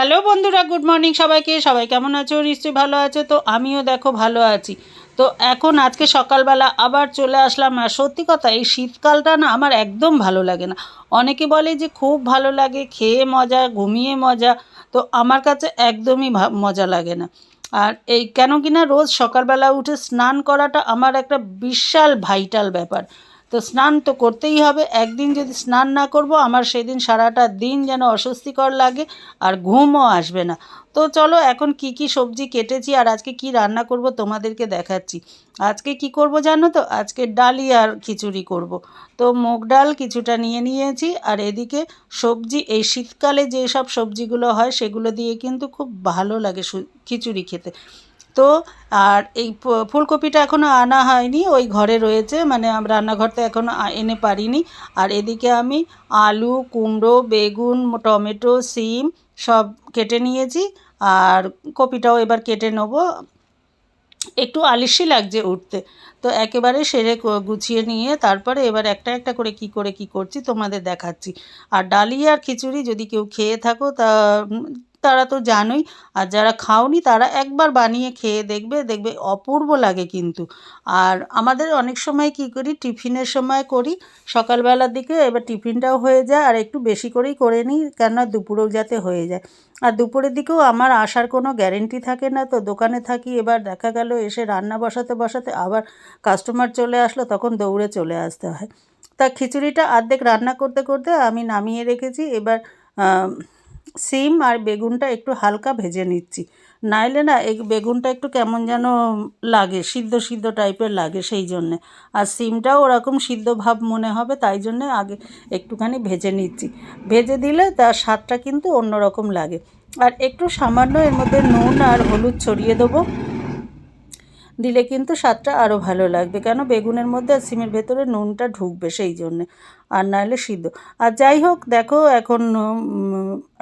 Hello বন্ধুরা, good morning সবাইকে। সবাই কেমন আছো? নিশ্চয়ই ভালো আছে। তো আমিও দেখো ভালো আছি। তো এখন আজকে সকালবেলা আবার চলে আসলাম। আর সত্যি কথা, এই শীতকালটা না আমার একদম ভালো লাগে না। অনেকে বলে যে খুব ভালো লাগে, খেয়ে মজা, ঘুমিয়ে মজা। তো আমার কাছে একদমই মজা লাগে না। আর এই কেন কিনা রোজ সকালবেলা উঠে স্নান করাটা আমার একটা বিশাল ভাইটাল ব্যাপার। তো স্নান তো করতেই হবে। একদিন যদি স্নান না করব, আমার সেদিন সারাটা দিন যেন অস্বস্তিকর লাগে আর ঘুমও আসবে না। তো চলো এখন কি কি সবজি কেটেছি আর আজকে কি রান্না করব তোমাদেরকে দেখাচ্ছি। আজকে কি করব জানো তো? আজকে ডালি আর খিচুড়ি করব। তো মুগ ডাল কিছুটা নিয়ে নিয়েছি আর এদিকে সবজি, এই শীতকালে যে সব সবজিগুলো হয় সেগুলো দিয়ে কিন্তু খুব ভালো লাগে খিচুড়ি খেতে। তো আর এই ফুলকপিটা এখনও আনা হয়নি, ওই ঘরে রয়েছে মানে রান্নাঘরতে এখনও এনে পারিনি। আর এদিকে আমি আলু, কুমড়ো, বেগুন, টমেটো, সিম সব কেটে নিয়েছি, আর কপিটাও এবার কেটে নেব। একটু আলিশি লাগছে উঠতে, তো একেবারে সেরে গুছিয়ে নিয়ে তারপরে এবার একটা একটা করে কি করে কি করছি তোমাদের দেখাচ্ছি। আর ডালি আর খিচুড়ি যদি কেউ খেয়ে থাকো তা তারা তো জানোই। আর যারা খাওনি তারা একবার বানিয়ে খেয়ে দেখবে দেখবে অপূর্ব লাগে কিন্তু। আর আমাদের অনেক সময় কি করি, টিফিনের সময় করি, সকালবেলার দিকে এবার টিফিনটাও হয়ে যায় আর একটু বেশি করেই করে নিই, কেননা দুপুরেও যাতে হয়ে যায়। আর দুপুরের দিকেও আমার আসার কোনো গ্যারেন্টি থাকে না, তো দোকানে থাকি, এবার দেখা গেল এসে রান্না বসাতে বসাতে আবার কাস্টমার চলে আসলো, তখন দৌড়ে চলে আসতে হয়। তা খিচুড়িটা অর্ধেক রান্না করতে করতে আমি নামিয়ে রেখেছি, এবার সিম আর বেগুনটা একটু হালকা ভেজে নিচ্ছি। নাইলে না, এই বেগুনটা একটু কেমন যেন লাগে, সিদ্ধ সিদ্ধ টাইপের লাগে সেই জন্যে। আর সিমটাও ওরকম সিদ্ধ ভাব মনে হবে, তাই জন্যে আগে একটুখানি ভেজে নিচ্ছি। ভেজে দিলে তার স্বাদটা কিন্তু অন্যরকম লাগে। আর একটু সামান্য এর মধ্যে নুন আর হলুদ ছড়িয়ে দেবো। দিলে কিন্তু স্বাদটা আরও ভালো লাগবে। কেন? বেগুনের মধ্যে আর সিমের ভেতরে নুনটা ঢুকবে সেই জন্যে, আর নাহলে সিদ্ধ। আর যাই হোক, দেখো এখন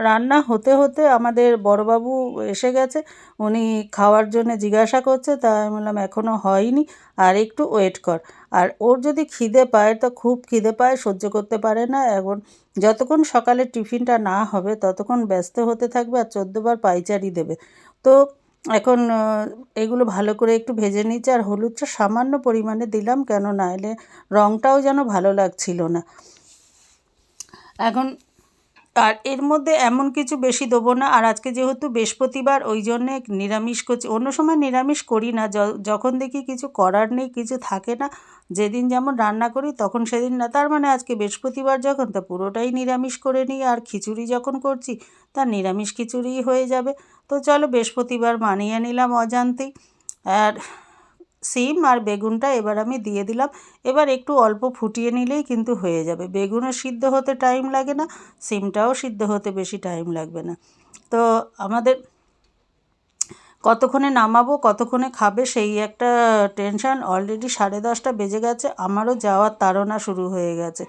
রান্না হতে হতে আমাদের বড়বাবু এসে গেছে। উনি খাওয়ার জন্য জিজ্ঞাসা করছে, তা আমি বললাম এখনও হয়নি, আর একটু ওয়েট কর। আর ওর যদি খিদে পায়, তো খুব খিদে পায়, সহ্য করতে পারে না। এখন যতক্ষণ সকালে টিফিনটা না হবে, ততক্ষণ ব্যস্ত হতে থাকবে আর চোদ্দোবার পাইচারি দেবে। তো এখন এগুলো ভালো করে একটু ভেজে নিচ্ছি আর হলুদটা সামান্য পরিমাণে দিলাম কেন না, এলে রঙটাও যেন ভালো লাগছিল না। এখন, আর এর মধ্যে এমন কিছু বেশি দেবো না, আর আজকে যেহেতু বৃহস্পতিবার, ওই জন্যে নিরামিষ করছি। অন্য সময় নিরামিষ করি না যখন দেখি কিছু করার নেই, কিছু থাকে না, যেদিন যেমন রান্না করি, তখন সেদিন না। তার মানে আজকে বৃহস্পতিবার যখন, তা পুরোটাই নিরামিষ করে নিই, আর খিচুড়ি যখন করছি, তা নিরামিষ খিচুড়িই হয়ে যাবে। তো চলো বৃহস্পতিবার মানিয়ে নিলাম অজান্তি। আর সিম আর বেগুনটা এবার আমি দিয়ে দিলাম। এবার একটু অল্প ফুটিয়ে নিলেই কিন্তু হয়ে যাবে। বেগুনও সিদ্ধ হতে টাইম লাগে না, সিমটাও সিদ্ধ হতে বেশি টাইম লাগবে না। তো আমাদের কতক্ষণে নামাবো, কতক্ষণে খাবে, সেই একটা টেনশন অলরেডি সাড়ে দশটা বেজে গেছে, আমারও যাওয়ার তাড়না শুরু হয়ে গেছে।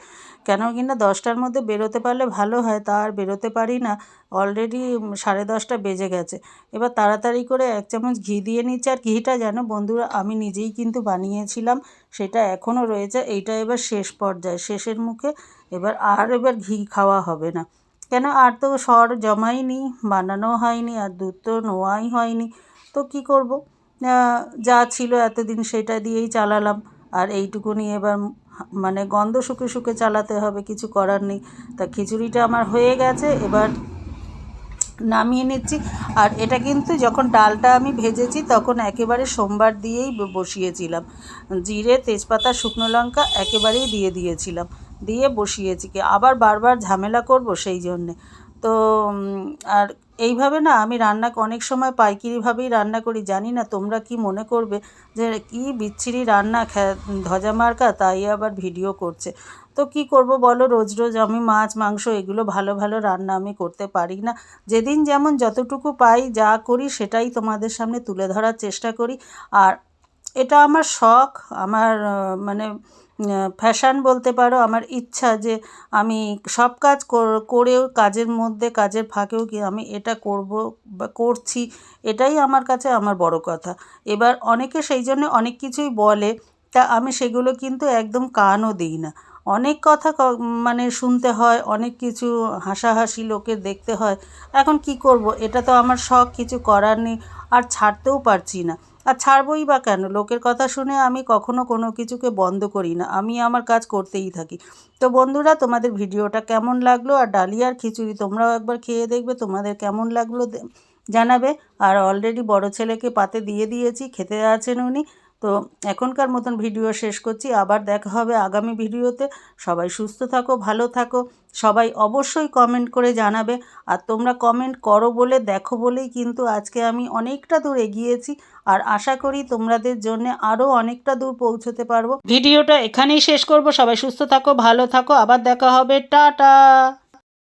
কেন কিনা দশটার মধ্যে বেরোতে পারলে ভালো হয়, তা আর বেরোতে পারি না অলরেডি সাড়ে দশটা বেজে গেছে। এবার তাড়াতাড়ি করে এক চামচ ঘি দিয়ে নিচ্ছে, আর ঘিটা যেন বন্ধুরা আমি নিজেই কিন্তু বানিয়েছিলাম, সেটা এখনও রয়েছে, এইটা এবার শেষ পর্যায়ে, শেষের মুখে এবার আর এবার ঘি খাওয়া হবে না। কেন আর তো সর জমাইনি, বানানো হয়নি আর দুধ তো নোয়াই হয়নি, তো কি করব? যা ছিল এতদিন সেটা দিয়েই চালালাম। আর এইটুকুনি এবার মানে গন্ধ শুকে শুকে চালাতে হবে, কিছু করার নেই। তা খিচুড়িটা আমার হয়ে গেছে, এবার নামিয়ে নিচ্ছি। আর এটা কিন্তু যখন ডালটা আমি ভেজেছি, তখন একেবারে সোমবার দিয়েই বসিয়েছিলাম। জিরে, তেজপাতা, শুকনো লঙ্কা একেবারেই দিয়ে দিয়েছিলাম। দিয়ে বসিয়েছি কি, আবার বারবার ঝামেলা করব সেই জন্যে। তো আর এইভাবে না আমি রান্না অনেক সময় পাইকিরিভাবেই রান্না করি, জানি না তোমরা কি মনে করবে যে কি বিচ্ছিরি রান্না ধজা মার্কা তাই আবার ভিডিও করছে। তো কি করব বলো, রোজ রোজ আমি মাছ, মাংস এগুলো ভালো ভালো রান্না আমি করতে পারি না। যেদিন যেমন যতটুকু পাই যা করি সেটাই তোমাদের সামনে তুলে ধরার চেষ্টা করি। আর এটা আমার শখ, আমার মানে ফ্যাশন বলতে পারো, আমার ইচ্ছা যে আমি সব কাজ কর- করেও কাজের মধ্যে, কাজের ফাঁকেও কি আমি এটা করব বা করছি, এটাই আমার কাছে আমার বড় কথা। এবার অনেকে সেই জন্য অনেক কিছুই বলে, তা আমি সেগুলো কিন্তু একদম কানও দিই না। অনেক কথা মানে শুনতে হয়, অনেক কিছু হাসাহাসি লোকের দেখতে হয়, এখন কি করব? এটা তো আমার শখ, কিছু করার নেই, আর ছাড়তেও পারছি না। আর ছাড়বই বা কেন? লোকের কথা শুনে আমি কখনো কোনো কিছুকে বন্ধ করি না। আমি আমার কাজ করতেই থাকি। তো বন্ধুরা, তোমাদের ভিডিওটা কেমন লাগল? আর ডালিয়ার খিচুড়ি তোমরাও একবার খেয়ে দেখবে তোমাদের কেমন লাগল জানাবে। আর অলরেডি বড় ছেলেকে পাতে দিয়ে দিয়েছি, খেতে আছেন উনি। তো এখনকার মতন ভিডিও শেষ করছি। আবার দেখা হবে আগামী ভিডিওতে। সবাই সুস্থ থাকো, ভালো থাকো। সবাই অবশ্যই কমেন্ট করে জানাবে। আর তোমরা কমেন্ট করো বলে, দেখো বলেই কিন্তু আজকে আমি অনেকটা দূর এগিয়েছি। আর আশা করি তোমাদের জন্য আরও অনেকটা দূর পৌঁছতে পারব। ভিডিওটা এখানেই শেষ করব। সবাই সুস্থ থাকো, ভালো থাকো। আবার দেখা হবে। টাটা!